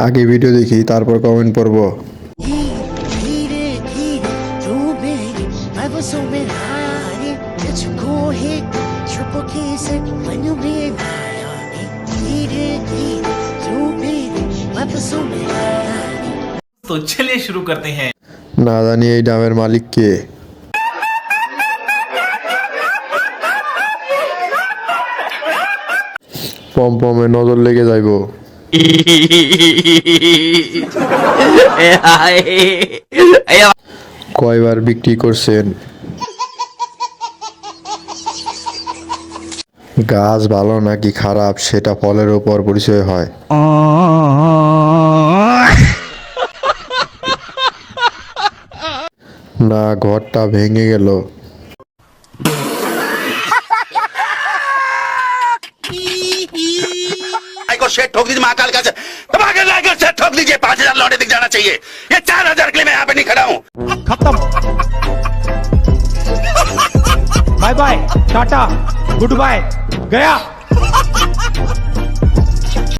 आगे भिडियो देखी तरह कमेंट पढ़ तो चलिए शुरू करते हैं। नादानी ये डावर मालिक के। पम पमे नज़र लेके जाइबो। কয়বার বিক্রি করছেন? গাছ ভালো নাকি খারাপ, সেটা ফলের উপর পরিচয় হয়। না, ঘরটা ভেঙে গেল। को शेट ठोक दीजिए, महाकाल का तबाकर लाकर शेट ठोक दीजिए, पाँच हज़ार लौटे दिख जाना चाहिए। ये चार हज़ार के लिए मैं यहाँ पे नहीं खड़ा हूँ। खत्म। Bye bye tata goodbye गया।